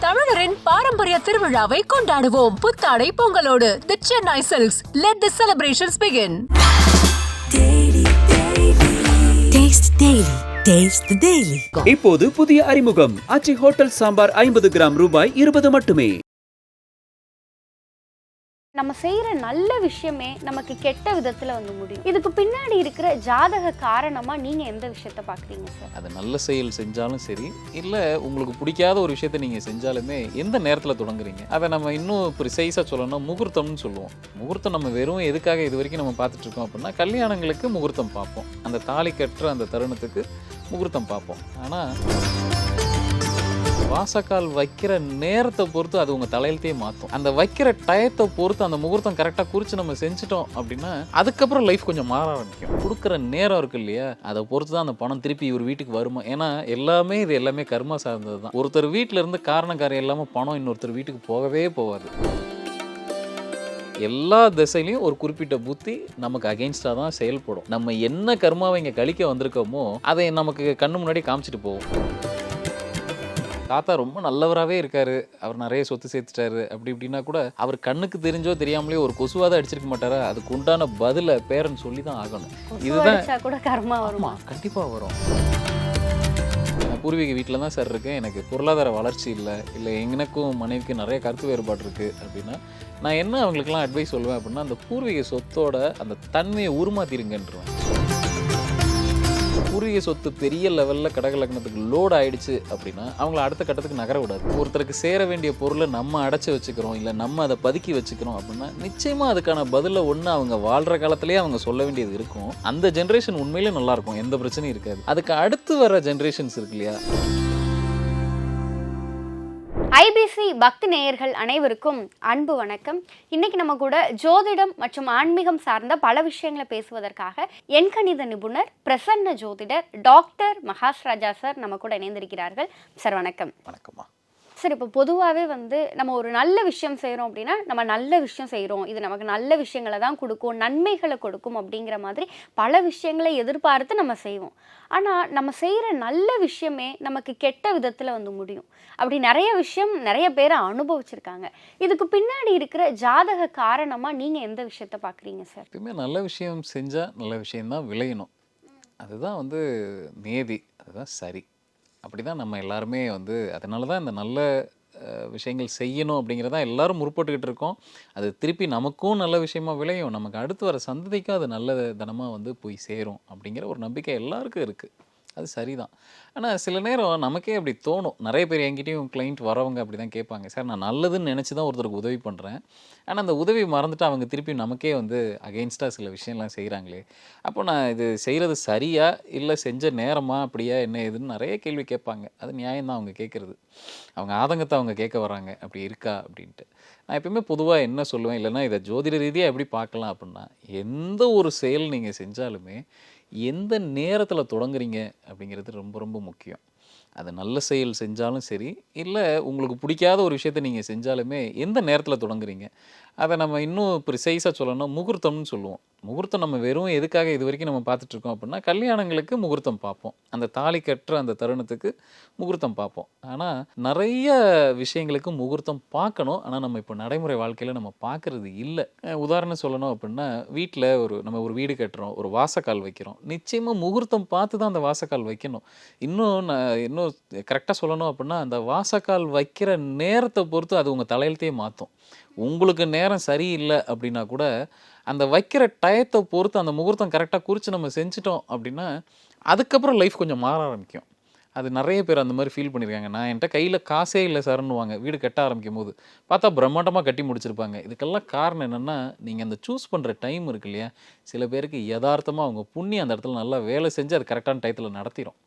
தமிழரின் பாரம்பரிய திருவிழாவை கொண்டாடுவோம். புத்தாடை பொங்கலோடு the Chennai silks let the celebrations begin Taste Daily. Taste the Daily. இப்போது புதிய அறிமுகம். அச்சி ஹோட்டல் சாம்பார் ஐம்பது கிராம் ரூபாய் இருபது மட்டுமே. நம்ம செய்கிற நல்ல விஷயமே நமக்கு கெட்ட விதத்தில் வந்து முடியும். இதுக்கு பின்னாடி இருக்கிற ஜாதக காரணமாக நீங்கள் எந்த விஷயத்த பார்க்குறீங்க சார் அது நல்ல செயல் செஞ்சாலும் சரி இல்லை உங்களுக்கு பிடிக்காத ஒரு விஷயத்தை நீங்கள் செஞ்சாலுமே எந்த நேரத்தில் தொடங்குறீங்க? அதை நம்ம இன்னும் ப்ரிசைஸாக சொல்லணும். முகூர்த்தம்னு சொல்லுவோம். முகூர்த்தம் நம்ம வெறும் எதுக்காக இது வரைக்கும் நம்ம பார்த்துட்ருக்கோம் அப்படின்னா கல்யாணங்களுக்கு முகூர்த்தம் பார்ப்போம். அந்த தாலி கட்டுற அந்த தருணத்துக்கு முகூர்த்தம் பார்ப்போம். ஆனால் வாசக்கால் வைக்கிற நேரத்தை பொறுத்து அது உங்கள் தலையிலத்தையே மாற்றும். அந்த வைக்கிற டயத்தை பொறுத்து அந்த முகூர்த்தம் கரெக்டாக குறித்து நம்ம செஞ்சுட்டோம் அப்படின்னா அதுக்கப்புறம் லைஃப் கொஞ்சம் மாற ஆரம்பிக்கும். கொடுக்குற நேரம் இருக்கு இல்லையா? அதை பொறுத்து தான் அந்த பணம் திருப்பி இவர் வீட்டுக்கு வருமா? ஏன்னா எல்லாமே இது எல்லாமே கர்மா சார்ந்தது தான். ஒருத்தர் வீட்டில் இருந்து காரணக்காரம் இல்லாமல் பணம் இன்னொருத்தர் வீட்டுக்கு போகவே போகாது. எல்லா திசையிலையும் ஒரு குறிப்பிட்ட புத்தி நமக்கு அகெயின்ஸ்டாக தான் செயல்படும். நம்ம என்ன கர்மாவை இங்கே கழிக்க வந்திருக்கோமோ அதை நமக்கு கண்ணு முன்னாடி காமிச்சிட்டு போவோம் தாத்தா ரொம்ப நல்லவராகவே இருக்காரு. அவர் நிறைய சொத்து சேர்த்துட்டாரு. அப்படி இப்படின்னா கூட அவர் கண்ணுக்கு தெரிஞ்சோ தெரியாமலே ஒரு கொசுவாத அடிச்சிருக்க மாட்டாரா? அதுக்கு உண்டான பதிலை பேரன் சொல்லி தான் ஆகணும் இதுதான் கூட கர்மா வருமா. கண்டிப்பாக வரும். நான் பூர்வீக வீட்டில் தான் சார் இருக்கேன். எனக்கு பொருளாதார வளர்ச்சி இல்லை. இல்லை எனக்கும் மனைவிக்கும் நிறைய கருத்து வேறுபாடு இருக்குது அப்படின்னா நான் என்ன அவங்களுக்குலாம் அட்வைஸ் சொல்லுவேன் அப்படின்னா அந்த பூர்வீக சொத்தோட அந்த தன்மையை உருமாத்திருங்கன்றேன் பூர்வீக சொத்து பெரிய லெவலில் கடகலக்கணத்துக்கு லோடு ஆயிடுச்சு அப்படின்னா அவங்கள அடுத்த கட்டத்துக்கு நகர விடாது. ஒருத்தருக்கு சேர வேண்டிய பொருளை நம்ம அடைச்சி வச்சுக்கிறோம் இல்லை நம்ம அதை பதுக்கி வச்சுக்கிறோம் அப்படின்னா நிச்சயமாக அதுக்கான பதிலை ஒன்று அவங்க வாழ்கிற காலத்திலேயே அவங்க சொல்ல வேண்டியது இருக்கும். அந்த ஜென்ரேஷன் உண்மையிலே நல்லா இருக்கும் எந்த பிரச்சனையும் இருக்காது. அதுக்கு அடுத்து வர ஜென்ரேஷன்ஸ் இருக்கு இல்லையா? ஐபிசி பக்தி நேயர்கள் அனைவருக்கும் அன்பு வணக்கம். இன்னைக்கு நம்ம கூட ஜோதிடம் மற்றும் ஆன்மீகம் சார்ந்த பல விஷயங்களை பேசுவதற்காக எண்கணித நிபுணர் பிரசன்ன ஜோதிடர் டாக்டர் மகாஸ்ராஜா சார் நம்ம கூட இணைந்திருக்கிறார்கள். சார் வணக்கம். வணக்கம்மா. சார் இப்போ பொதுவாகவே வந்து நம்ம ஒரு நல்ல விஷயம் செய்கிறோம் அப்படின்னா நம்ம நல்ல விஷயம் செய்கிறோம் இது நமக்கு நல்ல விஷயங்களை தான் கொடுக்கும் நன்மைகளை கொடுக்கும் அப்படிங்கிற மாதிரி பல விஷயங்களை எதிர்பார்த்து நம்ம செய்வோம். ஆனால் நம்ம செய்கிற நல்ல விஷயமே நமக்கு கெட்ட விதத்தில் வந்து முடியும். அப்படி நிறைய விஷயம் நிறைய பேர் அனுபவிச்சிருக்காங்க. இதுக்கு பின்னாடி இருக்கிற ஜாதக காரணமாக நீங்கள் எந்த விஷயத்த பார்க்குறீங்க சார்? எப்பயுமே நல்ல விஷயம் செஞ்சால் நல்ல விஷயம்தான் விளையணும். அதுதான் வந்து நேதி அதுதான் சரி. அப்படி தான் நம்ம எல்லாருமே வந்து அதனால தான் இந்த நல்ல விஷயங்கள் செய்யணும் அப்படிங்கிறதான் எல்லாரும் முற்பட்டுக்கிட்டு இருக்கோம். அது திருப்பி நமக்கும் நல்ல விஷயமா விளையும். நமக்கு அடுத்து வர சந்ததிக்கும் அது நல்ல தனமாக வந்து போய் சேரும் அப்படிங்கிற ஒரு நம்பிக்கை எல்லாருக்கும் இருக்குது அது சரிதான். ஆனால் சில நேரம் நமக்கே அப்படி தோணும். நிறைய பேர் என்கிட்டயும் கிளைண்ட் வரவங்க அப்படி தான் கேட்பாங்க. சார் நான் நல்லதுன்னு நினச்சி தான் ஒருத்தருக்கு உதவி பண்ணுறேன் ஆனால் அந்த உதவி மறந்துட்டு அவங்க திருப்பி நமக்கே வந்து அகெயின்ஸ்டாக சில விஷயம்லாம் செய்கிறாங்களே அப்போ நான் இது செய்கிறது சரியா? இல்லை செஞ்ச நேரமா? அப்படியா? என்ன ஏதுன்னு நிறைய கேள்வி கேட்பாங்க. அது நியாயம்தான் அவங்க கேட்குறது. அவங்க ஆதங்கத்தை அவங்க கேட்க வராங்க. அப்படி இருக்கா? அப்படின்ட்டு. நான் எப்பயுமே பொதுவாக என்ன சொல்லுவேன்? இல்லைன்னா இதை ஜோதிட ரீதியாக எப்படி பார்க்கலாம் அப்படின்னா எந்த ஒரு செயல் நீங்கள் செஞ்சாலுமே எந்த நேரத்தில் தொடங்குறீங்க அப்படிங்கிறது ரொம்ப ரொம்ப முக்கியம். அது நல்ல செயல் செஞ்சாலும் சரி இல்லை உங்களுக்கு பிடிக்காத ஒரு விஷயத்தை நீங்கள் செஞ்சாலுமே எந்த நேரத்தில் தொடங்குறீங்க? அதை நம்ம இன்னும் ப்ரிசைஸாக சொல்லணும். முகூர்த்தம்னு சொல்லுவோம். முகூர்த்தம் நம்ம வெறும் எதுக்காக இது வரைக்கும் நம்ம பார்த்துட்ருக்கோம் அப்படின்னா கல்யாணங்களுக்கு முகூர்த்தம் பார்ப்போம். அந்த தாலி கட்டுற அந்த தருணத்துக்கு முகூர்த்தம் பார்ப்போம். ஆனால் நிறைய விஷயங்களுக்கு முகூர்த்தம் பார்க்கணும். ஆனால் நம்ம இப்போ நடைமுறை வாழ்க்கையில் நம்ம பார்க்கறது இல்லை. உதாரணம் சொல்லணும் அப்படின்னா வீட்டில் ஒரு நம்ம ஒரு வீடு கட்டுறோம் ஒரு வாசக்கால் வைக்கிறோம். நிச்சயமாக முகூர்த்தம் பார்த்து தான் அந்த வாசக்கால் வைக்கணும். இன்னும் நான் இன்னும் கரெக்டாக சொல்லணும் அப்படின்னா அந்த வாசக்கால் வைக்கிற நேரத்தை பொறுத்து அது உங்கள் தலையிலத்தையே மாற்றும். உங்களுக்கு நேரம் சரியில்லை அப்படின்னா கூட அந்த வைக்கிற டயத்தை பொறுத்து அந்த முகூர்த்தம் கரெக்டாக குறித்து நம்ம செஞ்சிட்டோம் அப்படின்னா அதுக்கப்புறம் லைஃப் கொஞ்சம் மாற ஆரம்பிக்கும். அது நிறைய பேர் அந்த மாதிரி ஃபீல் பண்ணியிருக்காங்க. நான் என்கிட்ட கையில் காசே இல்லை சார்னுவாங்க வீடு கட்ட ஆரம்பிக்கும் போது பார்த்தா பிரம்மாண்டமாக கட்டி முடிச்சிருப்பாங்க. இதுக்கெல்லாம் காரணம் என்னென்னா நீங்கள் அந்த சூஸ் பண்ணுற டைம் இருக்கு இல்லையா? சில பேருக்கு யதார்த்தமாக அவங்க புண்ணியம் அந்த இடத்துல நல்லா வேலை செஞ்சு அது கரெக்டான டயத்தில் நடத்திடும்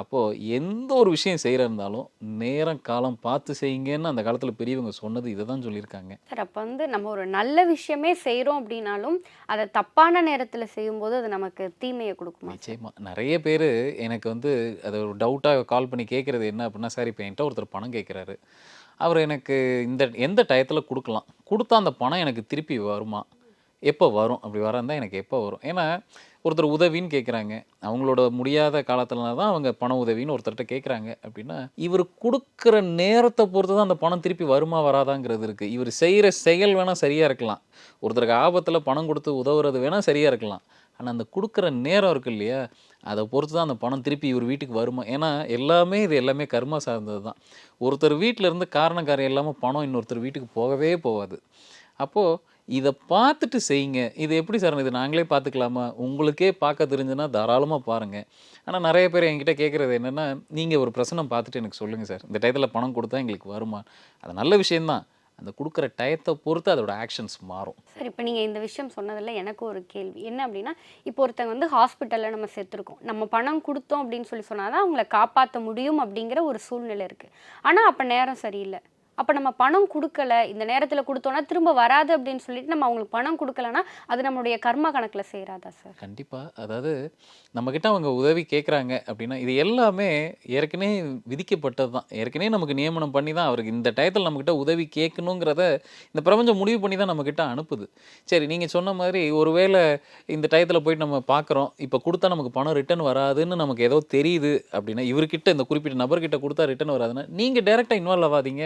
அப்போது எந்த ஒரு விஷயம் செய்கிற இருந்தாலும் நேரம் காலம் பார்த்து செய்யுங்கன்னு அந்த காலத்தில் பெரியவங்க சொன்னது இதை தான் சொல்லியிருக்காங்க. சார் அப்போ வந்து நம்ம ஒரு நல்ல விஷயமே செய்கிறோம் அப்படின்னாலும் அதை தப்பான நேரத்தில் செய்யும்போது அது நமக்கு தீமையை கொடுக்குமா நிச்சயமா. நிறைய பேர் எனக்கு வந்து அது ஒரு டவுட்டாக கால் பண்ணி கேட்குறது என்ன அப்படின்னா சார் இப்போ என்கிட்ட ஒருத்தர் பணம் கேட்குறாரு அவர் எனக்கு இந்த எந்த டயத்தில் கொடுக்கலாம்? கொடுத்தா அந்த பணம் எனக்கு திருப்பி வருமா? எப்போ வரும்? அப்படி வரந்தா எனக்கு எப்போ வரும்? ஏன்னா ஒருத்தர் உதவின்னு கேட்குறாங்க அவங்களோட முடியாத காலத்துல தான் அவங்க பண உதவின்னு ஒருத்தர்கிட்ட கேட்குறாங்க அப்படின்னா இவர் கொடுக்குற நேரத்தை பொறுத்து தான் அந்த பணம் திருப்பி வருமா வராதாங்கிறது இருக்குது இவர் செய்கிற செயல் வேணால் சரியாக இருக்கலாம். ஒருத்தருக்கு ஆபத்தில் பணம் கொடுத்து உதவுறது வேணால் சரியாக இருக்கலாம். ஆனால் அந்த கொடுக்குற நேரம் இருக்கு இல்லையா? அதை பொறுத்து தான் அந்த பணம் திருப்பி இவர் வீட்டுக்கு வருமா? ஏன்னா எல்லாமே இது எல்லாமே கர்மா சார்ந்தது தான். ஒருத்தர் வீட்டில் இருந்து காரணம் இல்லாமல் பணம் இன்னொருத்தர் வீட்டுக்கு போகவே போகாது. அப்போது இதை பார்த்துட்டு செய்யுங்க. இது எப்படி சார் இது நாங்களே பார்த்துக்கலாமா? உங்களுக்கே பார்க்க தெரிஞ்சுன்னா தாராளமாக பாருங்கள் ஆனால் நிறைய பேர் என்கிட்ட கேட்குறது என்னென்னா நீங்கள் ஒரு பிரசனம் பார்த்துட்டு எனக்கு சொல்லுங்கள் சார். இந்த டயத்தில் பணம் கொடுத்தா எங்களுக்கு வருமா? அது நல்ல விஷயம்தான். அந்த கொடுக்குற டயத்தை பொறுத்து அதோட ஆக்ஷன்ஸ் மாறும். சார் இப்போ நீங்கள் இந்த விஷயம் சொன்னதில் எனக்கு ஒரு கேள்வி. என்ன அப்படின்னா இப்போ ஒருத்தங்க வந்து ஹாஸ்பிட்டலில் நம்ம சேர்த்துருக்கோம் நம்ம பணம் கொடுத்தோம் அப்படின்னு சொல்லி சொன்னால் தான் அவங்கள காப்பாற்ற முடியும் அப்படிங்கிற ஒரு சூழ்நிலை இருக்குது ஆனால் அப்போ நேரம் சரியில்லை. அப்போ நம்ம பணம் கொடுக்கல இந்த நேரத்தில் கொடுத்தோன்னா திரும்ப வராது அப்படின்னு சொல்லிட்டு நம்ம அவங்களுக்கு பணம் கொடுக்கலன்னா அது நம்மளுடைய கர்மா கணக்கில் செய்கிறாதா சார்? கண்டிப்பாக அதாவது நம்மக்கிட்ட அவங்க உதவி கேட்குறாங்க அப்படின்னா இது எல்லாமே ஏற்கனவே விதிக்கப்பட்டது தான் ஏற்கனவே நமக்கு நியமனம் பண்ணி தான் அவருக்கு இந்த டயத்தில் நம்மக்கிட்ட உதவி கேட்கணுங்கிறத இந்த பிரபஞ்சம் முடிவு பண்ணி தான் நம்மக்கிட்ட அனுப்புது. சரி நீங்கள் சொன்ன மாதிரி ஒருவேளை இந்த டயத்தில் போயிட்டு நம்ம பார்க்குறோம் இப்போ கொடுத்தா நமக்கு பணம் ரிட்டர்ன் வராதுன்னு நமக்கு ஏதோ தெரியுது அப்படின்னா இவர்கிட்ட இந்த குறிப்பிட்ட நபர்கிட்ட கொடுத்தா ரிட்டர்ன் வராதுன்னா நீங்கள் டேரெக்டாக இன்வால்வ் ஆகாதீங்க.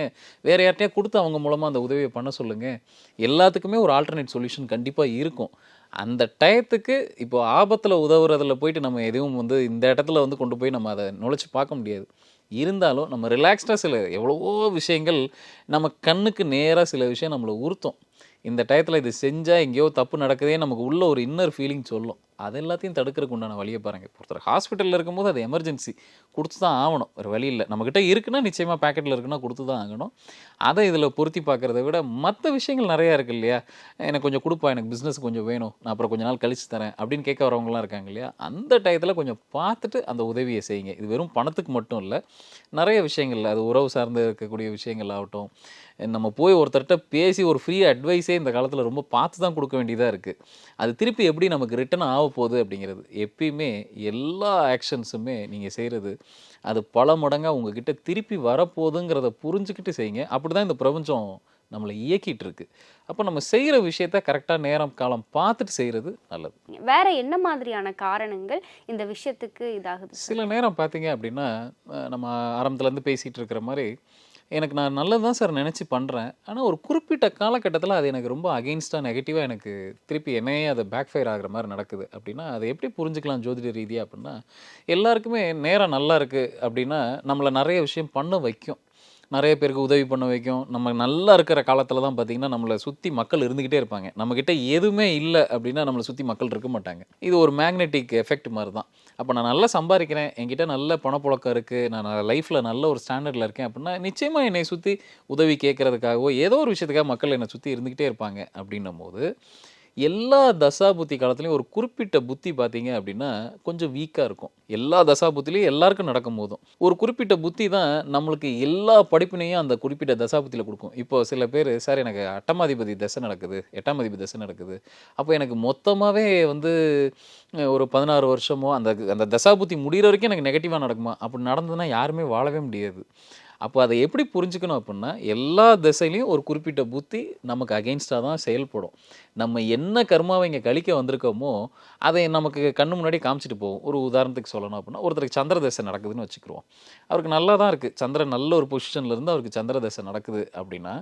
வேறு யார்ட்டையா கொடுத்து அவங்க மூலமாக அந்த உதவியை பண்ண சொல்லுங்கள் எல்லாத்துக்குமே ஒரு ஆல்டர்னேட் சொல்யூஷன் கண்டிப்பாக இருக்கும். அந்த டயத்துக்கு இப்போ ஆபத்தில் உதவுறதில் போயிட்டு நம்ம எதுவும் வந்து இந்த இடத்துல வந்து கொண்டு போய் நம்ம அதை நுழைச்சி பார்க்க முடியாது. இருந்தாலும் நம்ம ரிலாக்ஸ்டாக சில எவ்வளவோ விஷயங்கள் நம்ம கண்ணுக்கு நேராக சில விஷயம் நம்மளை உறுத்தும். இந்த டயத்தில் இது செஞ்சால் எங்கேயோ தப்பு நடக்குதே நமக்கு உள்ள ஒரு இன்னர் ஃபீலிங் சொல்லும். அது எல்லாத்தையும் தடுக்கிறதுக்கு உண்டான வழியை பாருங்கள் ஒருத்தர் ஹாஸ்பிட்டலில் இருக்கும்போது அது எமர்ஜென்சி கொடுத்து தான் ஆகணும். ஒரு வழி இல்லை. நம்மக்கிட்ட இருக்குன்னா நிச்சயமாக பேக்கெட்டில் இருக்குன்னா கொடுத்து தான் ஆகணும். அதை இதில் பொருத்தி பார்க்குறத விட மற்ற விஷயங்கள் நிறையா இருக்குது இல்லையா? எனக்கு கொஞ்சம் கொடுப்பா எனக்கு பிஸ்னஸ் கொஞ்சம் வேணும். நான் அப்புறம் கொஞ்ச நாள் கழிச்சு தரேன் அப்படின்னு கேட்க வரவங்களாம் இருக்காங்க இல்லையா? அந்த டயத்தில் கொஞ்சம் பார்த்துட்டு அந்த உதவியை செய்யுங்க. இது வெறும் பணத்துக்கு மட்டும் இல்லை நிறைய விஷயங்கள். அது உறவு சார்ந்து இருக்கக்கூடிய விஷயங்கள் ஆகட்டும். நம்ம போய் ஒருத்தர்கிட்ட பேசி ஒரு ஃப்ரீ அட்வைஸே இந்த காலத்தில் ரொம்ப பார்த்து தான் கொடுக்க வேண்டியதாக இருக்குது அது திருப்பி எப்படி நமக்கு ரிட்டர்ன் ஆக போகுது அப்படிங்கிறது எப்பயுமே எல்லா ஆக்ஷன்ஸுமே நீங்கள் செய்கிறது அது பல மடங்காக உங்ககிட்ட திருப்பி வரப்போகுதுங்கிறத புரிஞ்சுக்கிட்டு செய்யுங்க. அப்படி தான் இந்த பிரபஞ்சம் நம்மளை இயக்கிட்டு இருக்கு. அப்போ நம்ம செய்கிற விஷயத்த கரெக்டாக நேரம் காலம் பார்த்துட்டு செய்கிறது நல்லது. வேற என்ன மாதிரியான காரணங்கள் இந்த விஷயத்துக்கு இதாகுது? சில நேரம் பார்த்தீங்க அப்படின்னா நம்ம ஆரம்பத்துலேருந்து பேசிகிட்டு இருக்கிற மாதிரி எனக்கு நான் நல்லது தான் சார் நினச்சி பண்ணுறேன் ஆனால் ஒரு குறிப்பிட்ட காலகட்டத்தில் அது எனக்கு ரொம்ப அகெயின்ஸ்டாக நெகட்டிவாக எனக்கு திருப்பி என்னையே அது பேக் ஃபயர் ஆகிற மாதிரி நடக்குது. அப்படின்னா அதை எப்படி புரிஞ்சுக்கலாம் ஜோதிட ரீதியாக அப்படின்னா எல்லாருக்குமே நேரம் நல்லா இருக்குது அப்படின்னா நம்மளை நிறைய விஷயம் பண்ண வைக்கும். நிறைய பேருக்கு உதவி பண்ண வைக்கும். நம்ம நல்லா இருக்கிற காலத்தில் தான் பார்த்திங்கன்னா நம்மளை சுற்றி மக்கள் இருந்துக்கிட்டே இருப்பாங்க. நம்மக்கிட்ட எதுவுமே இல்லை அப்படின்னா நம்மளை சுற்றி மக்கள் இருக்க மாட்டாங்க. இது ஒரு மேக்னெட்டிக் எஃபெக்ட் மாதிரி தான் அப்போ நான் நல்லா சம்பாதிக்கிறேன். என்கிட்ட நல்ல பணப்புழக்கம் இருக்குது நான் லைஃப்பில் நல்ல ஒரு ஸ்டாண்டர்டில் இருக்கேன் அப்படின்னா நிச்சயமாக என்னை சுற்றி உதவி கேட்குறதுக்காகவோ ஏதோ ஒரு விஷயத்துக்காக மக்கள் என்னை சுற்றி இருந்துக்கிட்டே இருப்பாங்க அப்படின்னும் போது எல்லா தசா புத்தி ஒரு குறிப்பிட்ட புத்தி பார்த்தீங்க அப்படின்னா கொஞ்சம் வீக்காக இருக்கும். எல்லா தசா புத்திலையும் எல்லாருக்கும் நடக்கும் போதும். ஒரு குறிப்பிட்ட புத்தி தான் நம்மளுக்கு எல்லா படிப்பினையும் அந்த குறிப்பிட்ட தசா புத்தியில் கொடுக்கும். இப்போ சில பேர் சார் எனக்கு அட்டமாதிபதி தசை நடக்குது எட்டாம் அதிபதி தசை நடக்குது. அப்போ எனக்கு மொத்தமாகவே வந்து ஒரு பதினாறு வருஷமோ அந்த அந்த தசா புத்தி முடிகிற வரைக்கும் எனக்கு நெகட்டிவாக நடக்குமா? அப்படி நடந்ததுன்னா யாருமே வாழவே முடியாது. அப்போ அதை எப்படி புரிஞ்சுக்கணும் அப்படின்னா எல்லா திசையிலையும் ஒரு குறிப்பிட்ட புத்தி நமக்கு அகெயின்ஸ்டாக தான் செயல்படும். நம்ம என்ன கர்மாவை இங்கே கழிக்க வந்திருக்கோமோ அதை நமக்கு கண்ணு முன்னாடி காமிச்சிட்டு போகும். ஒரு உதாரணத்துக்கு சொல்லணும் அப்படின்னா ஒருத்தருக்கு சந்திர தசை நடக்குதுன்னு வச்சுக்கிருவோம். அவருக்கு நல்லா தான் இருக்குது சந்திரன் நல்ல ஒரு பொசிஷனில் இருந்து அவருக்கு சந்திர தசை நடக்குது அப்படின்னா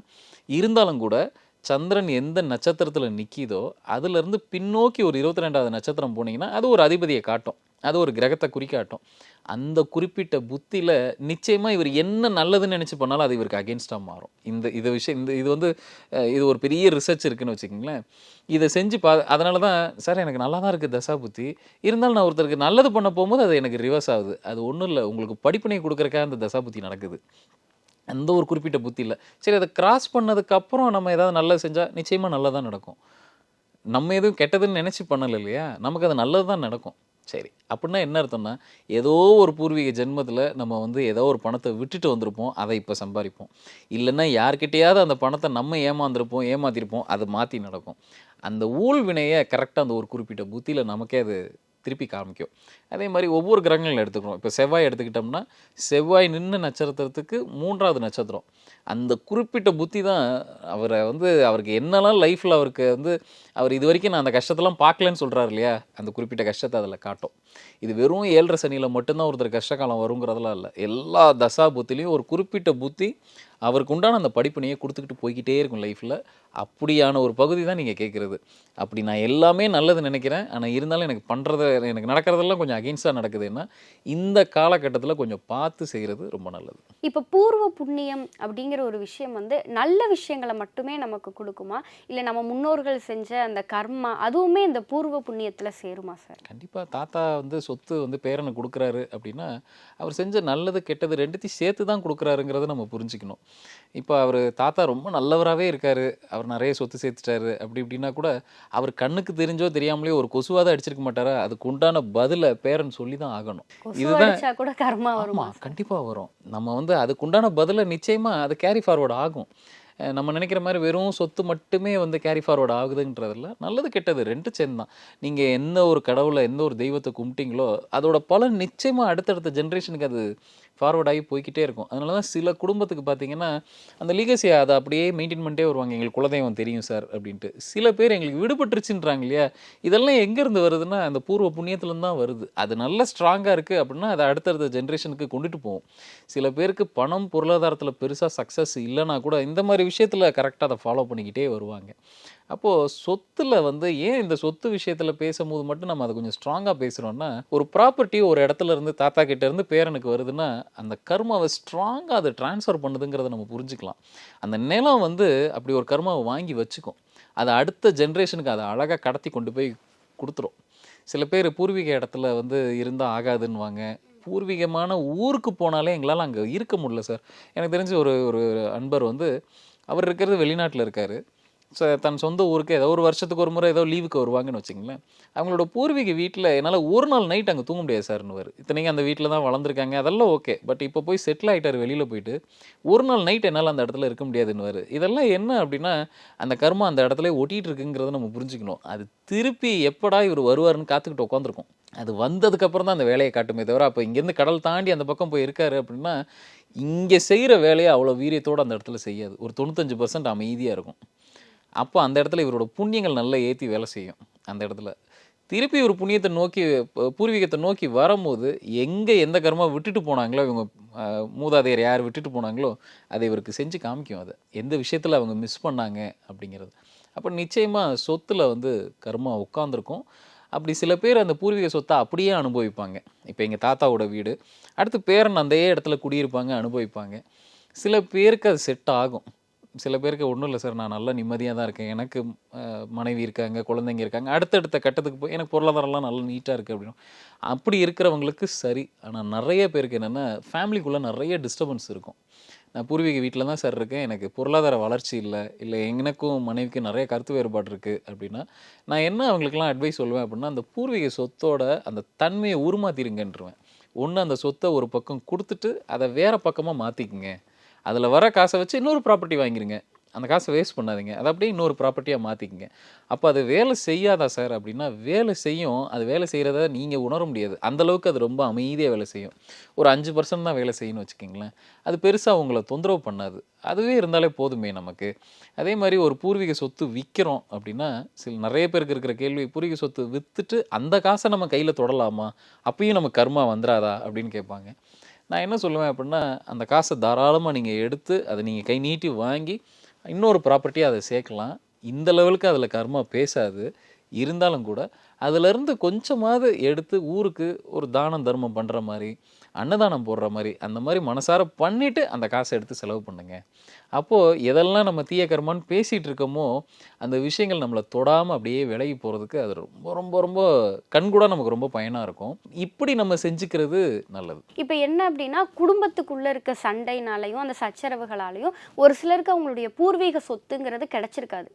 இருந்தாலும் கூட சந்திரன் எந்த நட்சத்திரத்தில் நிற்கிதோ அதுலேருந்து பின்னோக்கி ஒரு இருபத்தி ரெண்டாவது நட்சத்திரம் போனீங்கன்னா அது ஒரு அதிபதியை காட்டும். அது ஒரு கிரகத்தை குறிக்காட்டும் அந்த குறிப்பிட்ட புத்தியில் நிச்சயமாக இவர் என்ன நல்லதுன்னு நினச்சி பண்ணாலும் அது இவருக்கு அகேன்ஸ்டாக மாறும். இந்த இது விஷயம் இந்த இது வந்து இது ஒரு பெரிய ரிசர்ச் இருக்குன்னு வச்சுக்கோங்களேன். இதை செஞ்சு பா அதனால தான் சார் எனக்கு நல்லா தான் இருக்குது தசா புத்தி. இருந்தாலும் நான் ஒருத்தருக்கு நல்லது பண்ண போகும்போது அது எனக்கு ரிவர்ஸ் ஆகுது. அது ஒன்றும் இல்லை உங்களுக்கு படிப்பினை கொடுக்குறக்காக அந்த தசா புத்தி நடக்குது. அந்த ஒரு குறிப்பிட்ட புத்தி இல்லை சரி அதை கிராஸ் பண்ணதுக்கப்புறம் நம்ம ஏதாவது நல்லது செஞ்சால் நிச்சயமாக நல்லதாக நடக்கும். நம்ம எதுவும் கெட்டதுன்னு நினச்சி பண்ணலை இல்லையா? நமக்கு அது நல்லது தான் நடக்கும். சரி அப்படின்னா என்ன அர்த்தம்னா ஏதோ ஒரு பூர்வீக ஜென்மத்தில் நம்ம வந்து ஏதோ ஒரு பணத்தை விட்டுட்டு வந்திருப்போம் அதை இப்போ சம்பாதிப்போம் இல்லைன்னா யார்கிட்டையாவது அந்த பணத்தை நம்ம ஏமாந்துருப்போம் ஏமாத்திருப்போம் அது மாற்றி நடக்கும். அந்த ஊழ் வினையை கரெக்டாக அந்த ஒரு குறிப்பிட்ட புத்தியில் நமக்கே அது திருப்பி காமிக்கும். அதே மாதிரி ஒவ்வொரு கிரகங்கள் எடுத்துக்கிறோம். இப்போ செவ்வாய் எடுத்துக்கிட்டோம்னா செவ்வாய் நின்று நட்சத்திரத்துக்கு மூன்றாவது நட்சத்திரம். அந்த குறிப்பிட்ட புத்தி தான் அவரை வந்து அவருக்கு என்னெல்லாம் லைஃப்பில் அவருக்கு வந்து அவர் இது வரைக்கும் நான் அந்த கஷ்டத்தெல்லாம் பார்க்கலன்னு சொல்கிறார் இல்லையா? அந்த குறிப்பிட்ட கஷ்டத்தை அதில் காட்டும். இது வெறும் ஏழரை சனியில் மட்டும்தான் ஒருத்தர் கஷ்ட காலம் வருங்கிறதெல்லாம் இல்லை. எல்லா தசா புத்திலையும் ஒரு குறிப்பிட்ட புத்தி அவருக்கு உண்டான அந்த படிப்பினையை கொடுத்துக்கிட்டு போய்கிட்டே இருக்கும் லைஃப்பில் அப்படியான ஒரு பகுதி தான் நீங்கள் கேட்குறது அப்படி நான் எல்லாமே நல்லது நினைக்கிறேன். ஆனால் இருந்தாலும் எனக்கு பண்ணுறது எனக்கு நடக்கிறதெல்லாம் கொஞ்சம் அகெயின்ஸ்டாக நடக்குதுன்னா இந்த காலகட்டத்தில் கொஞ்சம் பார்த்து செய்கிறது ரொம்ப நல்லது. இப்போ பூர்வ புண்ணியம் அப்படிங்கிற ஒரு விஷயம் வந்து நல்ல விஷயங்களை மட்டுமே நமக்கு கொடுக்குமா? இல்லை நம்ம முன்னோர்கள் செஞ்ச அந்த கர்மா அதுவுமே இந்த பூர்வ புண்ணியத்தில் சேருமா சார்? கண்டிப்பாக தாத்தா வந்து சொத்து வந்து பேரனுக்கு கொடுக்குறாரு அப்படின்னா அவர் செஞ்ச நல்லது கெட்டது ரெண்டுத்தையும் சேர்த்து தான் கொடுக்குறாருங்கிறத நம்ம புரிஞ்சுக்கணும். இப்போ அவர் தாத்தா ரொம்ப நல்லவராகவே இருக்காரு. அவர் நிறைய சொத்து சேர்த்துட்டாரு. அப்படி இப்படின்னா கூட அவர் கண்ணுக்கு தெரிஞ்சோ தெரியாமலே ஒரு கொசுவாக தான் அடிச்சிருக்க மாட்டாரா? அதுக்கு உண்டான பதிலை பேரன் சொல்லி தான் ஆகணும். இதுதான் ஆமாம் கண்டிப்பாக வரும். நம்ம வந்து அதுக்குண்டான பதிலை நிச்சயமாக அது கேரி ஃபார்வர்ட் ஆகும். நம்ம நினைக்கிற மாதிரி வெறும் சொத்து மட்டுமே வந்து கேரி ஃபார்வர்ட் ஆகுதுன்றதில்ல நல்லது கெட்டது ரெண்டு சேர்ந்து தான். நீங்கள் எந்த ஒரு கடவுளை எந்த ஒரு தெய்வத்தை கும்பிட்டீங்களோ அதோட பலன் நிச்சயமாக அடுத்தடுத்த ஜென்ரேஷனுக்கு அது ஃபார்வர்ட் ஆகி போய்கிட்டே இருக்கும். அதனால தான் சில குடும்பத்துக்கு பார்த்தீங்கன்னா அந்த லீகசியை அதை அப்படியே மெயின்டைன் பண்ணிட்டே வருவாங்க. எங்களுக்கு குலதெய்வம் தெரியும் சார் அப்படின்ட்டு. சில பேர் எங்களுக்கு விடுபட்டுருச்சுன்றாங்க இல்லையா? இதெல்லாம் எங்கேருந்து வருதுன்னா அந்த பூர்வ புண்ணியத்துலேருந்து தான் வருது. அது நல்ல ஸ்ட்ராங்காக இருக்குது அப்படின்னா அதை அடுத்தடுத்த ஜென்ரேஷனுக்கு கொண்டுட்டு போகும் சில பேருக்கு பணம் பொருளாதாரத்தில் பெருசாக சக்ஸஸ் இல்லைனா கூட இந்த மாதிரி விஷயத்தில் கரெக்டாக அதை ஃபாலோ பண்ணிக்கிட்டே வருவாங்க. அப்போது சொத்தில் வந்து ஏன் இந்த சொத்து விஷயத்தில் பேசும்போது மட்டும் நம்ம அதை கொஞ்சம் ஸ்ட்ராங்காக பேசுகிறோம்னா ஒரு ப்ராப்பர்ட்டி ஒரு இடத்துல இருந்து தாத்தா கிட்டேருந்து பேரனுக்கு வருதுன்னா அந்த கர்மாவை ஸ்ட்ராங்காக அதை ட்ரான்ஸ்ஃபர் பண்ணுதுங்கிறத நம்ம புரிஞ்சுக்கலாம். அந்த நிலம் வந்து அப்படி ஒரு கர்மாவை வாங்கி வச்சுக்கும். அதை அடுத்த ஜென்ரேஷனுக்கு அதை அழகாக கடத்தி கொண்டு போய் கொடுத்துரும். சில பேர் பூர்வீக இடத்துல வந்து இருந்தால் ஆகாதுன்னுவாங்க. பூர்வீகமான ஊருக்கு போனாலே எங்களால் அங்கே இருக்க முடியல சார். எனக்கு தெரிஞ்ச ஒரு ஒரு அன்பர் வந்து அவர் இருக்கிறது வெளிநாட்டில் இருக்கார். தன் சொந்த ஊருக்கு ஏதோ ஒரு வருஷத்துக்கு ஒரு முறை ஏதோ லீவுக்கு வருவாங்கன்னு வச்சுங்களேன் அவங்களோட பூர்வீக வீட்டில் என்னால் ஒரு நாள் நைட் அங்கே தூங்க முடியாது சார்னுவார் இத்தனைக்கும் அந்த வீட்டில் தான் வளர்ந்துருக்காங்க அதெல்லாம் ஓகே பட் இப்போ போய் செட்டில் ஆகிட்டார் வெளியில் போயிட்டு ஒரு நாள் நைட் என்னால் அந்த இடத்துல இருக்க முடியாதுன்னுவார். இதெல்லாம் என்ன அப்படின்னா அந்த கர்மா அந்த இடத்துல ஒட்டிகிட்டு இருக்குங்கிறத நம்ம புரிஞ்சுக்கணும். அது திருப்பி எப்படா இவர் வருவாருன்னு காத்துக்கிட்டு உட்காந்துருக்கும் அது வந்ததுக்கப்புறம் தான் அந்த வேலையை காட்டுமே தவிர அப்போ இங்கேருந்து கடல் தாண்டி அந்த பக்கம் போய் இருக்காரு அப்படின்னா இங்கே செய்கிற வேலையை அவ்வளோ வீரியத்தோடு அந்த இடத்துல செய்யாது. ஒரு தொண்ணூத்தஞ்சு பர்சன்ட் அமைதியாக இருக்கும். அப்போ அந்த இடத்துல இவரோட புண்ணியங்கள் நல்லா ஏற்றி வேலை செய்யும். அந்த இடத்துல. திருப்பி ஒரு புண்ணியத்தை நோக்கி பூர்வீகத்தை நோக்கி வரும்போது எங்கே எந்த கர்மா விட்டுட்டு போனாங்களோ இவங்க மூதாதையர் யார் விட்டுட்டு போனாங்களோ அதை இவருக்கு செஞ்சு காமிக்கும் அதை. எந்த விஷயத்தில் அவங்க மிஸ் பண்ணாங்க அப்படிங்கிறது. அப்போ நிச்சயமாக சொத்தில் வந்து கர்மா உட்காந்துருக்கும் அப்படி சில பேர் அந்த பூர்வீக சொத்தை அப்படியே அனுபவிப்பாங்க. இப்போ எங்கள் தாத்தாவோட வீடு. அடுத்து பேரன் அந்த இடத்துல குடியிருப்பாங்க அனுபவிப்பாங்க. சில பேருக்கு அது செட் ஆகும். சில பேருக்கு ஒன்றும் இல்லை சார். நான் நல்லா நிம்மதியாக தான் இருக்கேன். எனக்கு மனைவி இருக்காங்க குழந்தைங்க இருக்காங்க. அடுத்தடுத்த கட்டத்துக்கு போய் எனக்கு பொருளாதாரம்லாம் நல்லா நீட்டாக இருக்குது அப்படின்னு அப்படி இருக்கிறவங்களுக்கு சரி. ஆனால் நிறைய பேருக்கு என்னென்னா ஃபேமிலிக்குள்ளே நிறைய டிஸ்டர்பன்ஸ் இருக்கும். நான் பூர்வீக வீட்டில் தான் சார் இருக்கேன். எனக்கு பொருளாதார வளர்ச்சி இல்லை. இல்லை எனக்கும் மனைவிக்கும் நிறைய கருத்து வேறுபாடு இருக்குது அப்படின்னா நான் என்ன அவங்களுக்குலாம் அட்வைஸ் சொல்லுவேன் அப்படின்னா அந்த பூர்வீக சொத்தோட அந்த தன்மையை உருமாத்திருங்கன்றுவேன். ஒன்று அந்த சொத்தை ஒரு பக்கம் கொடுத்துட்டு அதை வேறு பக்கமாக மாற்றிக்குங்க அதில் வர காசை வச்சு இன்னொரு ப்ராப்பர்ட்டி வாங்கிருங்க. அந்த காசை வேஸ்ட் பண்ணாதீங்க. அதை அப்படியே இன்னொரு ப்ராப்பர்ட்டியாக மாற்றிக்கிங்க அப்போ அது வேலை செய்யாதா சார் அப்படின்னா வேலை செய்யும். அது வேலை செய்கிறத நீங்கள் உணர முடியாது. அந்த அளவுக்கு அது ரொம்ப அமைதியாக வேலை செய்யும். ஒரு அஞ்சு பர்சன்ட் தான் வேலை செய்யணும்னு வச்சுக்கிங்களேன். அது பெருசாக உங்களை தொந்தரவு பண்ணாது. அதுவே இருந்தாலே போதுமே நமக்கு. அதே மாதிரி ஒரு பூர்வீக சொத்து விற்கிறோம் அப்படின்னா சில நிறைய பேருக்கு இருக்கிற கேள்வி பூர்வீக சொத்து விற்றுட்டு அந்த காசை நம்ம கையில் தொடலாமா? அப்பயும் நம்ம கர்மா வந்துடாதா அப்படின்னு கேட்பாங்க. நான் என்ன சொல்லுவேன் அப்படின்னா அந்த காசை தாராளமாக நீங்கள் எடுத்து அதை நீங்கள் கை நீட்டி வாங்கி இன்னொரு ப்ராப்பர்ட்டியாக அதை சேர்க்கலாம். இந்த லெவலுக்கு அதில் கர்மா பேசாது. இருந்தாலும் கூட அதிலிருந்து கொஞ்சமாவது எடுத்து ஊருக்கு ஒரு தானம் தர்மம் பண்ணுற மாதிரி அன்னதானம் போடுற மாதிரி அந்த மாதிரி மனசார பண்ணிவிட்டு அந்த காசை எடுத்து செலவு பண்ணுங்க. அப்போது எதெல்லாம் நம்ம தீய கர்மான்னு பேசிகிட்டு இருக்கோமோ அந்த விஷயங்கள் நம்மளை தொடாமல் அப்படியே விலகி போகிறதுக்கு அது ரொம்ப ரொம்ப ரொம்ப கண்கூட நமக்கு ரொம்ப பயனாக இருக்கும். இப்படி நம்ம செஞ்சுக்கிறது நல்லது. இப்போ என்ன அப்படின்னா குடும்பத்துக்குள்ளே இருக்க சண்டைனாலையும் அந்த சச்சரவுகளாலையும் ஒரு சிலருக்கு அவங்களுடைய பூர்வீக சொத்துங்கிறது கிடச்சிருக்காது.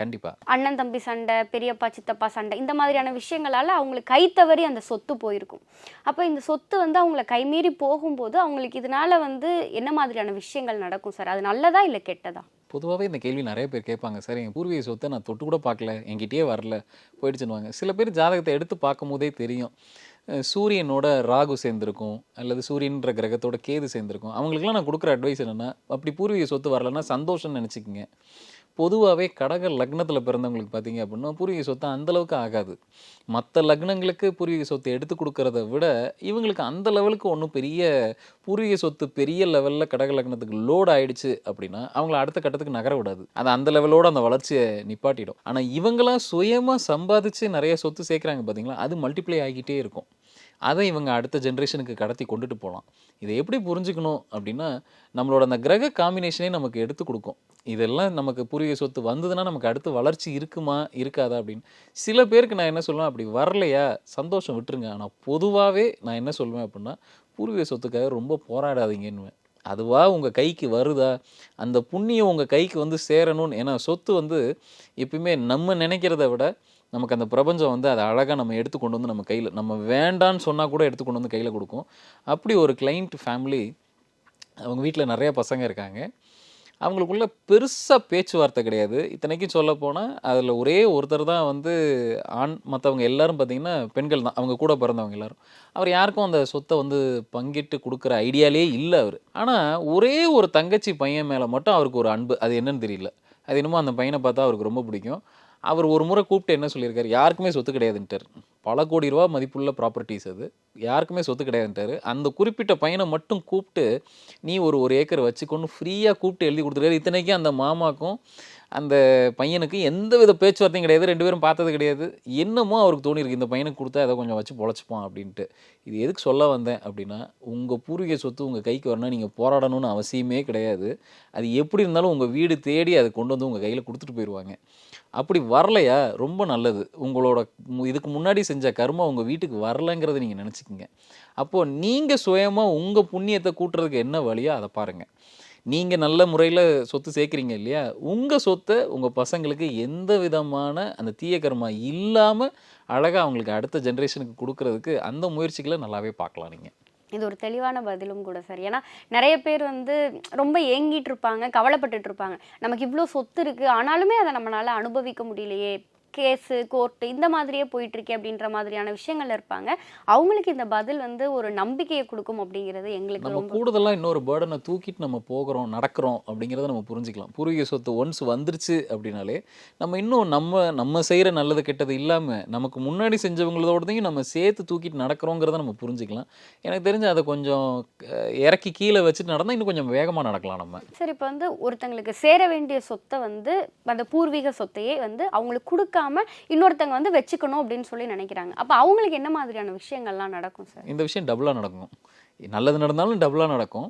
கண்டிப்பாக அண்ணன் தம்பி சண்டை பெரியப்பா சித்தப்பா சண்டை இந்த மாதிரியான விஷயங்களால அவங்களுக்கு கை தவறி அந்த சொத்து போயிருக்கும். அப்போ இந்த சொத்து வந்து அவங்கள கைமீறி போகும்போது அவங்களுக்கு இதனால வந்து என்ன மாதிரியான விஷயங்கள் நடக்கும் சார்? அது நல்லதா இல்லை கெட்டதா? பொதுவாகவே இந்த கேள்வி நிறைய பேர் கேட்பாங்க. சார் என் பூர்வீக சொத்தை நான் தொட்டு கூட பார்க்கல. என்கிட்டயே வரல. போயிடுச்சுன்னுவாங்க. சில பேர் ஜாதகத்தை எடுத்து பார்க்கும்போதே தெரியும். அஹ் சூரியனோட ராகு சேர்ந்துருக்கும் அல்லது சூரியன்ற கிரகத்தோட கேது சேர்ந்துருக்கும். அவங்களுக்குலாம் நான் கொடுக்குற அட்வைஸ் என்னென்னா அப்படி பூர்வீக சொத்து வரலன்னா சந்தோஷம்னு நினச்சிக்கங்க. பொதுவாகவே கடக லக்னத்தில் பிறந்தவங்களுக்கு பார்த்தீங்க அப்படின்னா பூர்வீக சொத்து அந்தளவுக்கு ஆகாது. மற்ற லக்னங்களுக்கு பூர்வீக சொத்து எடுத்து கொடுக்கறத விட இவங்களுக்கு அந்த லெவலுக்கு ஒன்றும் பெரிய பூர்வீக சொத்து பெரிய லெவலில் கடக லக்னத்துக்கு லோடு ஆயிடுச்சு அப்படின்னா அவங்கள அடுத்த கட்டத்துக்கு நகர விடாது. அது அந்த லெவலோடு அந்த வளர்ச்சியை நிப்பாட்டிடும். ஆனால் இவங்களாம் சுயமாக சம்பாதிச்சு நிறைய சொத்து சேர்க்குறாங்க பார்த்தீங்களா அது மல்டிப்ளை ஆகிட்டே இருக்கும். அதை இவங்க அடுத்த ஜென்ரேஷனுக்கு கடத்தி கொண்டுட்டு போகலாம் இதை எப்படி புரிஞ்சுக்கணும் அப்படின்னா நம்மளோட அந்த கிரக காம்பினேஷனே நமக்கு எடுத்து கொடுக்கும். இதெல்லாம் நமக்கு பூர்வீக சொத்து வந்ததுன்னா நமக்கு அடுத்து வளர்ச்சி இருக்குமா இருக்காதா அப்படின்னு. சில பேருக்கு நான் என்ன சொல்லுவேன் அப்படி வரலையா சந்தோஷம் விட்டுருங்க. ஆனால் பொதுவாகவே நான் என்ன சொல்லுவேன் அப்படின்னா பூர்வீக சொத்துக்காக ரொம்ப போராடாதீங்கன்னுவேன். அதுவா உங்கள் கைக்கு வருதா? அந்த புண்ணியம் உங்கள் கைக்கு வந்து சேரணும்னு. ஏன்னா சொத்து வந்து எப்பயுமே நம்ம நினைக்கிறத விட நமக்கு அந்த பிரபஞ்சம் வந்து அதை அழகாக நம்ம எடுத்து கொண்டு வந்து நம்ம கையில் நம்ம வேண்டான்னு சொன்னால் கூட எடுத்து கொண்டு வந்து கையில் கொடுக்கும். அப்படி ஒரு கிளைண்ட் ஃபேமிலி அவங்க வீட்டில் நிறைய பசங்க இருக்காங்க. அவங்களுக்குள்ள பெருசாக பேச்சுவார்த்தை கிடையாது. இத்தனைக்கும் சொல்ல போனால் அதில் ஒரே ஒருத்தர் தான் வந்து ஆண் மற்றவங்க எல்லாரும் பார்த்தீங்கன்னா பெண்கள் தான். அவங்க கூட பிறந்தவங்க எல்லாரும். அவர் யாருக்கும் அந்த சொத்தை வந்து பங்கிட்டு கொடுக்குற ஐடியாலே இல்லை அவர். ஆனால் ஒரே ஒரு தங்கச்சி பையன் மேலே மட்டும் அவருக்கு ஒரு அன்பு. அது என்னன்னு தெரியல. அது என்னமோ அந்த பையனை பார்த்தா அவருக்கு ரொம்ப பிடிக்கும். அவர் ஒரு முறை கூப்பிட்டு என்ன சொல்லியிருக்காரு? யாருக்குமே சொத்து கிடையாதுன்ட்டார். பல கோடி ரூபா மதிப்புள்ள ப்ராப்பர்ட்டிஸ் அது. யாருக்குமே சொத்து கிடையாதுன்ட்டார். அந்த குறிப்பிட்ட பையனை மட்டும் கூப்பிட்டு நீ ஒரு ஒரு ஏக்கர் வச்சுக்கொண்டு ஃப்ரீயாக கூப்பிட்டு எழுதி கொடுத்துருக்காரு. இத்தனைக்கும் அந்த மாமாக்கும் அந்த பையனுக்கு எந்த வித பேச்சுவார்த்தையும் கிடையாது ரெண்டு பேரும் பார்த்தது கிடையாது. என்னமோ அவருக்கு தோணியிருக்கு இந்த பையனுக்கு கொடுத்தா அதை கொஞ்சம் வச்சு பொழைச்சிப்பான் அப்படின்ட்டு. இது எதுக்கு சொல்ல வந்தேன் அப்படின்னா உங்கள் பூர்வீக சொத்து உங்கள் கைக்கு வரணும் நீங்கள் போராடணும்னு அவசியமே கிடையாது. அது எப்படி இருந்தாலும் உங்கள் வீடு தேடி அதை கொண்டு வந்து உங்கள் கையில் கொடுத்துட்டு போயிடுவாங்க அப்படி வரலையா? ரொம்ப நல்லது. உங்களோட இதுக்கு முன்னாடி செஞ்ச கர்மா உங்கள் வீட்டுக்கு வரலைங்கிறத நீங்கள் நினச்சிக்கோங்க. அப்போது நீங்கள் சுயமாக உங்கள் புண்ணியத்தை கூட்டுறதுக்கு என்ன வழியோ அதை பாருங்கள் நீங்கள் நல்ல முறையில் சொத்து சேர்க்குறீங்க இல்லையா? உங்கள் சொத்தை உங்கள் பசங்களுக்கு எந்த விதமான அந்த தீய கர்மா இல்லாமல் அழகாக அவங்களுக்கு அடுத்த ஜென்ரேஷனுக்கு கொடுக்கறதுக்கு அந்த முயற்சிகளை நல்லாவே பார்க்கலாம் நீங்கள் இது ஒரு தெளிவான பதிலும் கூட சார் ஏன்னா நிறைய பேர் வந்து ரொம்ப ஏங்கிட்டு இருப்பாங்க கவலைப்பட்டுட்டு இருப்பாங்க. நமக்கு இவ்வளோ சொத்து இருக்குது ஆனாலுமே அதை நம்மளால் அனுபவிக்க முடியலையே. கேஸு கோர்ட்டு இந்த மாதிரியே போயிட்டு இருக்கே அப்படின்ற மாதிரியான விஷயங்கள்ல இருப்பாங்க. அவங்களுக்கு இந்த பதில் வந்து ஒரு நம்பிக்கையை கொடுக்கும் அப்படிங்கிறது எங்களுக்கு நம்ம கூடுதலாக இன்னொரு பேர்டனை தூக்கிட்டு நம்ம போகிறோம் நடக்கிறோம் அப்படிங்கிறத நம்ம புரிஞ்சுக்கலாம். பூர்வீக சொத்து ஒன்ஸ் வந்துருச்சு அப்படின்னாலே நம்ம இன்னும் நம்ம நம்ம செய்கிற நல்லது கெட்டது இல்லாமல் நமக்கு முன்னாடி செஞ்சவங்களோடதையும் நம்ம சேர்த்து தூக்கிட்டு நடக்கிறோங்கிறத நம்ம புரிஞ்சுக்கலாம். எனக்கு தெரிஞ்சு அதை கொஞ்சம் இறக்கி கீழே வச்சுட்டு நடந்தால் இன்னும் கொஞ்சம் வேகமாக நடக்கலாம் நம்ம. சரி இப்போ வந்து ஒருத்தங்களுக்கு சேர வேண்டிய சொத்தை வந்து அந்த பூர்வீக சொத்தையே வந்து அவங்களுக்கு கொடுக்காம இன்னொருத்தங்க வந்து வச்சுக்கணும் அப்படின்னு சொல்லி நினைக்கிறாங்க. அப்போ அவங்களுக்கு என்ன மாதிரியான விஷயங்கள்லாம் நடக்கும் சார்? இந்த விஷயம் டபுளாக நடக்கும். நல்லது நடந்தாலும் டபுளாக நடக்கும்.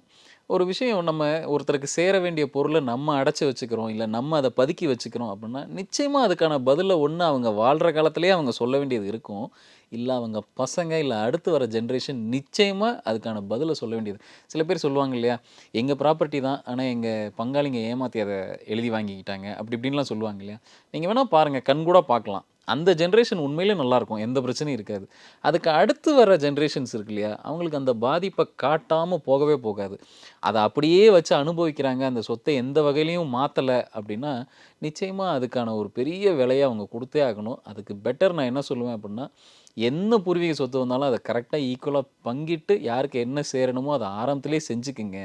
ஒரு விஷயம் நம்ம ஒருத்தருக்கு சேர வேண்டிய பொருளை நம்ம அடைச்சி வச்சுக்கிறோம் இல்லை நம்ம அதை பதுக்கி வச்சுக்கிறோம் அப்படின்னா நிச்சயமாக அதுக்கான பதிலை ஒன்று அவங்க வாழ்கிற காலத்திலேயே அவங்க சொல்ல வேண்டியது இருக்கும். இல்லை அவங்க பசங்க இல்லை அடுத்து வர ஜென்ரேஷன் நிச்சயமாக அதுக்கான பதிலை சொல்ல வேண்டியது. சில பேர் சொல்லுவாங்க இல்லையா எங்கள் ப்ராப்பர்ட்டி தான் ஆனால் எங்கள் பங்காளிங்க ஏமாற்றி அதை எழுதி வாங்கிக்கிட்டாங்க. அப்படி இப்படின்லாம் சொல்லுவாங்க இல்லையா. நீங்கள் வேணால் பாருங்கள் கண் கூட பார்க்கலாம். அந்த ஜென்ரேஷன் உண்மையிலே நல்லாயிருக்கும் எந்த பிரச்சனையும் இருக்காது. அதுக்கு அடுத்து வர ஜென்ரேஷன்ஸ் இருக்கு இல்லையா அவங்களுக்கு அந்த பாதிப்பை காட்டாமல் போகவே போகாது. அதை அப்படியே வச்சு அனுபவிக்கிறாங்க அந்த சொத்தை எந்த வகையிலையும் மாற்றலை அப்படின்னா நிச்சயமாக அதுக்கான ஒரு பெரிய விலையை அவங்க கொடுத்தே ஆகணும். அதுக்கு பெட்டர் நான் என்ன சொல்லுவேன் அப்படின்னா என்ன பூர்வீக சொத்து வந்தாலும் அதை கரெக்டாக ஈக்குவலாக பங்கிட்டு யாருக்கு என்ன சேரணுமோ அதை ஆரம்பத்துலேயே செஞ்சுக்குங்க.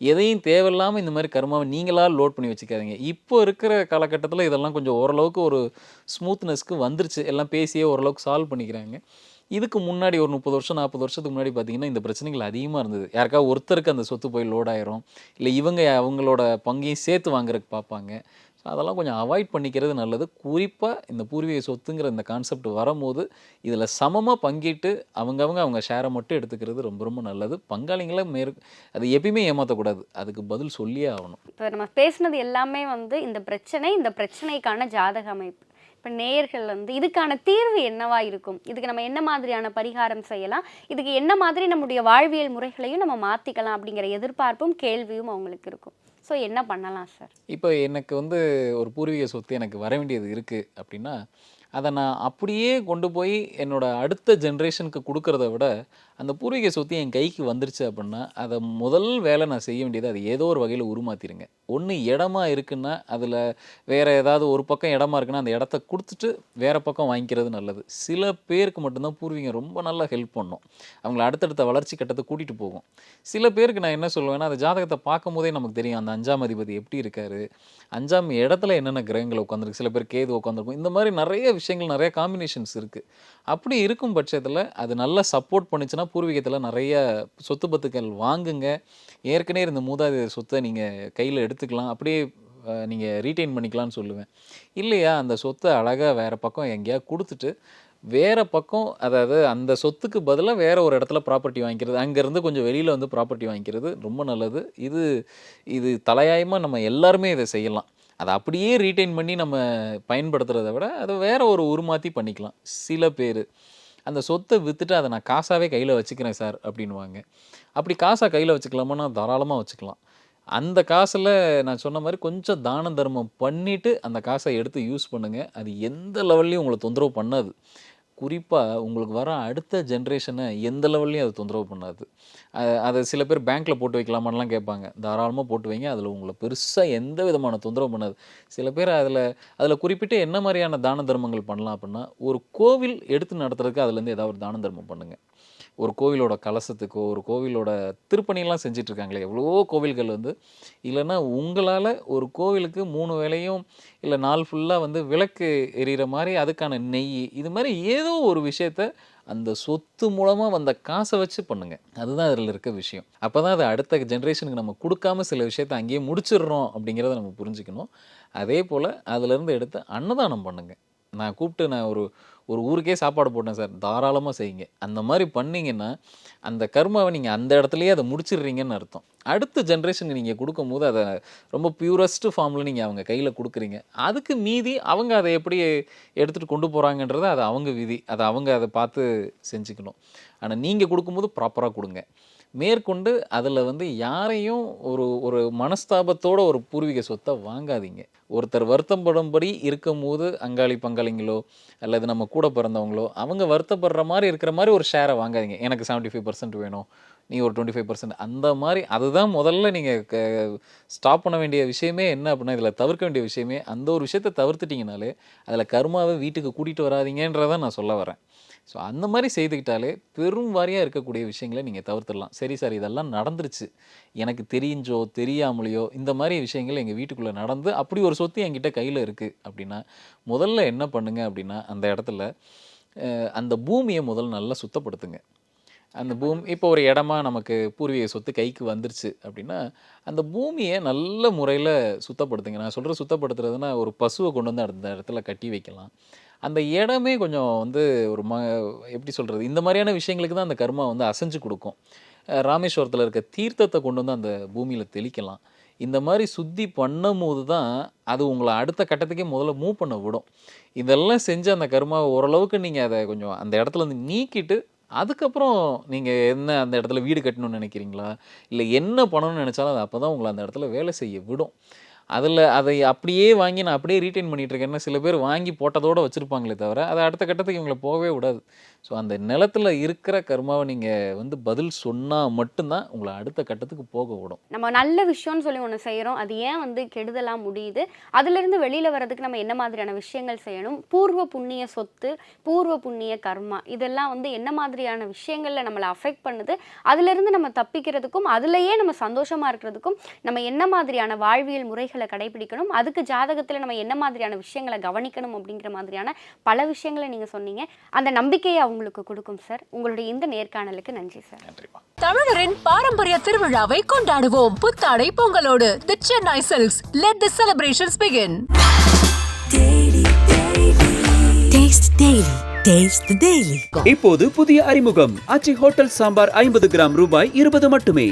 எதையும் தேவையில்லாமல் இந்த மாதிரி கர்மாவை நீங்களாக லோட் பண்ணி வச்சுக்காதீங்க. இப்போ இருக்கிற காலகட்டத்தில் இதெல்லாம் கொஞ்சம் ஓரளவுக்கு ஒரு ஸ்மூத்னஸ்க்கு வந்துருச்சு. எல்லாம் பேசியே ஓரளவுக்கு சால்வ் பண்ணிக்கிறாங்க. இதுக்கு முன்னாடி ஒரு முப்பது வருஷம் நாற்பது வருஷத்துக்கு முன்னாடி பார்த்தீங்கன்னா இந்த பிரச்சனைகள் அதிகமாக இருந்தது. யாருக்காவது ஒருத்தருக்கு அந்த சொத்து போய் லோட் ஆயிரும். இல்லை இவங்க அவங்களோட பங்கையும் சேர்த்து வாங்குறதுக்கு பார்ப்பாங்க. ஸோ அதெல்லாம் கொஞ்சம் அவாய்ட் பண்ணிக்கிறது நல்லது. குறிப்பாக இந்த பூர்வீக சொத்துங்கிற இந்த கான்செப்ட் வரும்போது இதில் சமமாக பங்கிட்டு அவங்கவங்க அவங்க ஷேரை மட்டும் எடுத்துக்கிறது ரொம்ப ரொம்ப நல்லது. பங்காளிங்களை மேற் அது எப்பயுமே ஏமாற்றக்கூடாது அதுக்கு பதில் சொல்லியே ஆகணும். இப்போ நம்ம பேசுனது எல்லாமே வந்து இந்த பிரச்சனை இந்த பிரச்சனைக்கான ஜாதக அமைப்பு. இப்போ நேயர்கள் வந்து இதுக்கான தீர்வு என்னவா இருக்கும்? இதுக்கு நம்ம என்ன மாதிரியான பரிகாரம் செய்யலாம்? இதுக்கு என்ன மாதிரி நம்முடைய வாழ்வியல் முறைகளையும் நம்ம மாற்றிக்கலாம் அப்படிங்கிற எதிர்பார்ப்பும் கேள்வியும் அவங்களுக்கு இருக்கும். ஸோ என்ன பண்ணலாம் சார் இப்போ எனக்கு வந்து ஒரு பூர்வீக சொத்து எனக்கு வர வேண்டியது இருக்குது அப்படின்னா அதை நான் அப்படியே கொண்டு போய் என்னோட அடுத்த ஜென்ரேஷனுக்கு கொடுக்கறத விட அந்த பூர்வீக சொத்து என் கைக்கு வந்துருச்சு அப்படின்னா அதை முதல் வேலை நான் செய்ய வேண்டியது அது ஏதோ ஒரு வகையில் உருமாத்திருங்க. ஒன்று இடமா இருக்குன்னா அதில் வேறு ஏதாவது ஒரு பக்கம் இடமா இருக்குன்னா அந்த இடத்த கொடுத்துட்டு வேறு பக்கம் வாங்கிக்கிறது நல்லது. சில பேருக்கு மட்டும்தான் பூர்வீகம் ரொம்ப நல்லா ஹெல்ப் பண்ணும். அவங்கள அடுத்தடுத்த வளர்ச்சி கட்டத்தை கூட்டிகிட்டு போகும். சில பேருக்கு நான் என்ன சொல்லுவேன்னா அந்த ஜாதகத்தை பார்க்கும் போதே நமக்கு தெரியும் அந்த அஞ்சாம் அதிபதி எப்படி இருக்காரு அஞ்சாம் இடத்துல என்னென்ன கிரகங்கள் உட்காந்துருக்கு சில பேர் கேது உட்காந்துருக்கும் இந்த மாதிரி நிறைய விஷயங்கள் நிறைய காம்பினேஷன்ஸ் இருக்குது அப்படி இருக்கும் பட்சத்தில் அது நல்லா சப்போர்ட் பண்ணுச்சுன்னா பூர்வீகத்தில் நிறைய சொத்து பத்துக்கள் வாங்குங்க. ஏற்கனவே இருந்த மூதாதையர் சொத்தை நீங்கள் கையில் எடுத்துக்கலாம். அப்படியே நீங்கள் ரீட்டைன் பண்ணிக்கலாம்னு சொல்லுவேன். இல்லையா அந்த சொத்தை அழகாக வேறு பக்கம் எங்கேயா கொடுத்துட்டு வேறு பக்கம் அதாவது அந்த சொத்துக்கு பதிலாக வேறு ஒரு இடத்துல ப்ராப்பர்ட்டி வாங்கிக்கிறது. அங்கேருந்து கொஞ்சம் வெளியில் வந்து ப்ராப்பர்ட்டி வாங்கிக்கிறது ரொம்ப நல்லது. இது இது தலையாயமாக நம்ம எல்லாருமே இதை செய்யலாம். அதை அப்படியே ரீட்டைன் பண்ணி நம்ம பயன்படுத்துறத விட அதை வேறு ஒரு உருமாற்றி பண்ணிக்கலாம். சில பேர். அந்த சொத்தை விற்றுட்டு அதை நான் காசாகவே கையில் வச்சுக்கிறேன் சார் அப்படின்வாங்க அப்படி காசாக கையில் வச்சுக்கலாமான்னா தாராளமாக வச்சுக்கலாம். அந்த காசில் நான் சொன்ன மாதிரி கொஞ்சம் தான தர்மம் பண்ணிவிட்டு அந்த காசை எடுத்து யூஸ் பண்ணுங்கள் அது எந்த லெவல்லையும் உங்களை தொந்தரவு பண்ணாது. குறிப்பாக உங்களுக்கு வர அடுத்த ஜென்ரேஷனை எந்த லெவல்லையும் அது தொந்தரவு பண்ணாது. அதை சில பேர் பேங்க்கில் போட்டு வைக்கலாமான்லாம் கேட்பாங்க. தாராளமாக போட்டு வைங்க அதில் உங்களை பெருசாக எந்த விதமான தொந்தரவு பண்ணாது. சில பேர் அதில் அதில் குறிப்பிட்டு என்ன மாதிரியான தான தர்மங்கள் பண்ணலாம் அப்படின்னா ஒரு கோவில் எடுத்து நடத்துறதுக்கு அதுலேருந்து ஏதாவது ஒரு தான தர்மம் பண்ணுங்கள் ஒரு கோவிலோட கலசத்துக்கோ ஒரு கோவிலோட திருப்பணிலாம் செஞ்சிட்ருக்காங்களே. எவ்வளவோ கோவில்கள் வந்து இல்லைன்னா உங்களால் ஒரு கோவிலுக்கு மூணு வேளையும் இல்லை நாள் ஃபுல்லாக வந்து விளக்கு எரியிற மாதிரி அதுக்கான நெய் இது மாதிரி ஏதோ ஒரு விஷயத்த அந்த சொத்து மூலமாக வந்த காசை வச்சு பண்ணுங்க. அதுதான் அதில் இருக்க விஷயம். அப்போ தான் அது அடுத்த ஜென்ரேஷனுக்கு நம்ம கொடுக்காம சில விஷயத்தை அங்கேயே முடிச்சிடுறோம் அப்படிங்கிறத நம்ம புரிஞ்சுக்கணும். அதே போல் அதுலேருந்து எடுத்து அன்னதானம் பண்ணுங்கள் நான் கூப்பிட்டு நான் ஒரு ஒரு ஊருக்கே சாப்பாடு போட்டேன் சார். தாராளமாக செய்யுங்க. அந்த மாதிரி பண்ணிங்கன்னா அந்த கர்மாவை நீங்கள் அந்த இடத்துலையே அதை முடிச்சிடுறீங்கன்னு அர்த்தம். அடுத்த ஜென்ரேஷனுக்கு நீங்கள் கொடுக்கும்போது அதை ரொம்ப பியூரஸ்ட் ஃபார்மில் நீங்கள் அவங்க கையில் கொடுக்குறீங்க. அதுக்கு மீதி அவங்க அதை எப்படி எடுத்துகிட்டு கொண்டு போகிறாங்கன்றது அது அவங்க விதி. அதை அவங்க அதை பார்த்து செஞ்சுக்கணும். ஆனால் நீங்கள் கொடுக்கும்போது ப்ராப்பராக கொடுங்க. மேற்கொண்டு அதில் வந்து யாரையும் ஒரு ஒரு மனஸ்தாபத்தோட ஒரு பூர்வீக சொத்தை வாங்காதீங்க. ஒருத்தர் வருத்தப்படும்படி இருக்கும்போது அங்காளி பங்காளிங்களோ அல்லது நம்ம கூட பிறந்தவங்களோ அவங்க வருத்தப்படுற மாதிரி இருக்கிற மாதிரி ஒரு ஷேரை வாங்காதீங்க. எனக்கு செவன்ட்டி ஃபைவ் பர்சன்ட் வேணும் நீ ஒரு டுவெண்ட்டி ஃபைவ் பர்சன்ட் அந்த மாதிரி அதுதான் முதல்ல நீங்கள் ஸ்டாப் பண்ண வேண்டிய விஷயமே என்ன அப்படின்னா இதில் தவிர்க்க வேண்டிய விஷயமே அந்த ஒரு விஷயத்தை தவிர்த்துட்டிங்கனாலே அதில் கருமாவை வீட்டுக்கு கூட்டிகிட்டு வராதீங்கன்றதை நான் சொல்ல வரேன். ஸோ அந்த மாதிரி செய்துக்கிட்டாலே பெரும் வாரியாக இருக்கக்கூடிய விஷயங்களை நீங்கள் தவிர்த்துடலாம். சரி சார் இதெல்லாம் நடந்துருச்சு. எனக்கு தெரிஞ்சோ தெரியாமலையோ இந்த மாதிரி விஷயங்கள் எங்கள் வீட்டுக்குள்ளே நடந்து அப்படி ஒரு சொத்து என்கிட்ட கையில் இருக்குது அப்படின்னா முதல்ல என்ன பண்ணுங்க அப்படின்னா அந்த இடத்துல அந்த பூமியை முதல்ல நல்லா சுத்தப்படுத்துங்க. அந்த பூமி இப்போ ஒரு இடமா நமக்கு பூர்வீக சொத்து கைக்கு வந்துருச்சு அப்படின்னா அந்த பூமியை நல்ல முறையில் சுத்தப்படுத்துங்க. நான் சொல்கிற சுத்தப்படுத்துறதுன்னா ஒரு பசுவை கொண்டு வந்து அந்த இடத்துல கட்டி வைக்கலாம். அந்த இடமே கொஞ்சம் வந்து ஒரு ம எப்படி சொல்கிறது இந்த மாதிரியான விஷயங்களுக்கு தான் அந்த கர்மா வந்து அசைஞ்சு கொடுக்கும். ராமேஸ்வரத்தில் இருக்க தீர்த்தத்தை கொண்டு வந்து அந்த பூமியில் தெளிக்கலாம். இந்த மாதிரி சுத்தி பண்ணும்போது தான் அது உங்களை அடுத்த கட்டத்துக்கே முதல்ல மூவ் பண்ண விடும். இதெல்லாம் செஞ்சு அந்த கருமாவை ஓரளவுக்கு நீங்கள் அதை கொஞ்சம் அந்த இடத்துல இருந்து நீக்கிட்டு அதுக்கப்புறம் நீங்கள் என்ன அந்த இடத்துல வீடு கட்டணும்னு நினைக்கிறீங்களா? இல்லை என்ன பண்ணணும்னு நினச்சாலும் அது அப்போ தான் உங்களை அந்த இடத்துல வேலை செய்ய விடும். அதில் அதை அப்படியே வாங்கி நான் அப்படியே ரீட்டைன் பண்ணிகிட்ருக்கேன்னா சில பேர் வாங்கி போட்டதோடு வச்சுருப்பாங்களே தவிர அதை அடுத்த கட்டத்துக்கு இவங்களை போகவே விடாது. ஸோ அந்த நிலத்தில் இருக்கிற கர்மாவை நீங்கள் வந்து பதில் சொன்னால் மட்டும்தான் உங்களை அடுத்த கட்டத்துக்கு போக விடும். நம்ம நல்ல விஷயம்னு சொல்லி ஒன்று செய்கிறோம் அது ஏன் வந்து கெடுதலாக முடியுது? அதுலேருந்து வெளியில் வர்றதுக்கு நம்ம என்ன மாதிரியான விஷயங்கள் செய்யணும்? பூர்வ புண்ணிய சொத்து பூர்வ புண்ணிய கர்மா இதெல்லாம் வந்து என்ன மாதிரியான விஷயங்களில் நம்மளை அஃபெக்ட் பண்ணுது? அதுலேருந்து நம்ம தப்பிக்கிறதுக்கும் அதுலேயே நம்ம சந்தோஷமாக இருக்கிறதுக்கும் நம்ம என்ன மாதிரியான வாழ்வியல் முறைகளை கடைபிடிக்கணும்? அதுக்கு ஜாதகத்தில் நம்ம என்ன மாதிரியான விஷயங்களை கவனிக்கணும் அப்படிங்கிற மாதிரியான பல விஷயங்களை நீங்கள் சொன்னீங்க. அந்த நம்பிக்கையை அவங்களுக்கு கொடுக்கும் சார் உங்களுடைய இந்த நேர்காணலுக்கு நன்றி சார் தமிழரின் பாரம்பரிய திருவிழாவை கொண்டாடுவோம். புத்தாடை பொங்கலோடு the Chennai silks let the celebrations begin. இப்போது புதிய அறிமுகம். ஆச்சி ஹோட்டல் சாம்பார் ஐம்பது கிராம் ரூபாய் இருபது மட்டுமே.